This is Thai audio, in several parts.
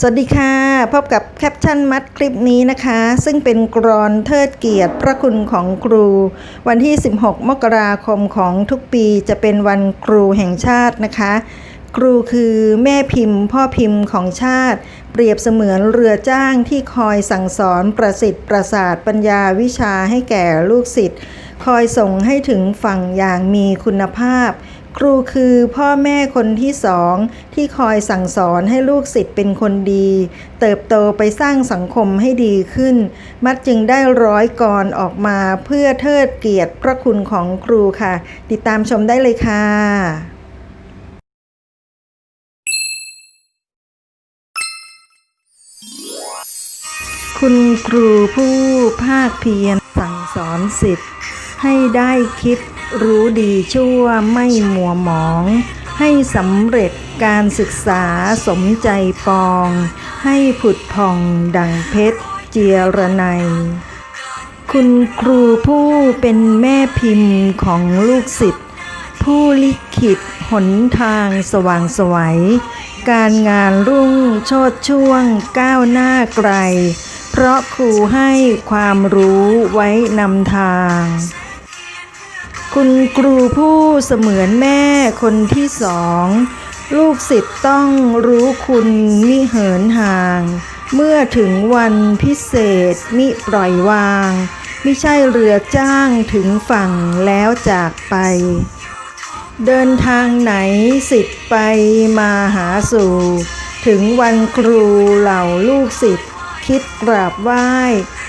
สวัสดีค่ะ พบกับแคปชั่นมัดคลิปนี้นะคะ ซึ่งเป็นกรอนเทิดเกียรติพระคุณของครู วันที่ 16 มกราคมของทุกปีจะเป็นวันครูแห่งชาตินะคะ ครูคือแม่พิมพ์ พ่อพิมพ์ของชาติ เปรียบเสมือนเรือจ้างที่คอยสั่งสอนประสิทธิ์ประสาทปัญญาวิชาให้แก่ลูกศิษย์คอยส่งให้ถึงฝั่งอย่างมีคุณภาพ ครูคือพ่อแม่คนที่สองที่คอยสั่งสอนให้ลูกศิษย์เป็นคนดี เติบโตไปสร้างสังคมให้ดีขึ้น มัดจึงได้ร้อยกรออกมาเพื่อเทิดเกียรติพระคุณของครูค่ะ ติดตามชมได้เลยค่ะคุณครูผู้ภาคเพียรสั่งสอนสิทธิ์ให้ได้คิด รู้ดีชั่วไม่มัวหมอง ให้สำเร็จการศึกษาสมใจปอง ให้ผุดผ่องดังเพชรเจียรนัย คุณครูผู้เป็นแม่พิมพ์ของลูกศิษย์ผู้ลิขิตหนทางสว่างไสวัย การงานรุ่งโชดช่วงก้าวหน้าไกล เพราะครูให้ความรู้ไว้นำทาง คุณครูผู้เสมือนแม่คนที่สอง ลูกศิษย์ต้องรู้คุณมิเหินห่าง เมื่อถึงวันพิเศษมิปล่อยวางไม่ใช่เรือจ้างถึงฝั่งแล้วจากไป เดินทางไหนสิทธิ์ไปมาหาสู่ ถึงวันครูเหล่าลูกศิษย์คิดกราบไหว้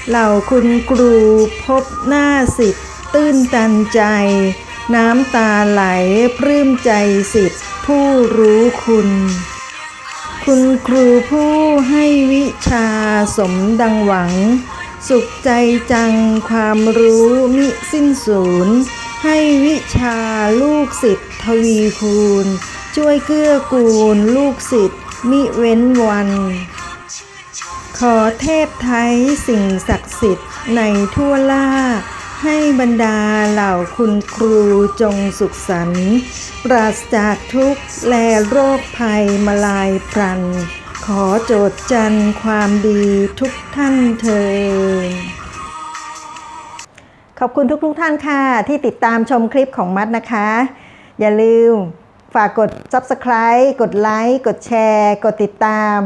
เหล่าคุณครูพบหน้าสิทธิ์ ตื้นตันใจ น้ำตาไหลปลื้มใจสิทธิ์ผู้รู้คุณ คุณครูผู้ให้วิชาสมดังหวัง สุขใจจังความรู้มิสิ้นสูญให้วิชาลูกศิษย์ทวีคูณ ช่วยเกื้อกูลลูกศิษย์มิเว้นวัน ขอเทพไทยสิ่งศักดิ์สิทธิ์ในทั่วล่า ให้บรรดาเหล่าคุณครูจงสุขสันต์ปราศจากทุกข์และโรคภัยมาลายพรัน ขอโจทย์จันทร์ความดีทุกท่านเถิดขอบคุณทุกๆทท่านค่ะ ที่ติดตามชมคลิปของมัดนะคะ อย่าลืมฝากกด Subscribe กดไลค์กดแชร์ กดติดตาม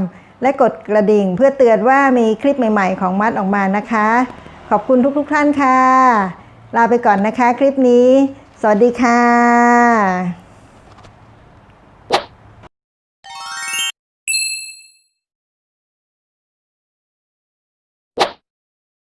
และกดกระดิ่งเพื่อเตือนว่ามีคลิปใหม่ ๆ ของมัดออกมานะคะ ขอบคุณทุกๆท่านค่ะ ลาไปก่อนนะคะคลิปนี้ สวัสดีค่ะ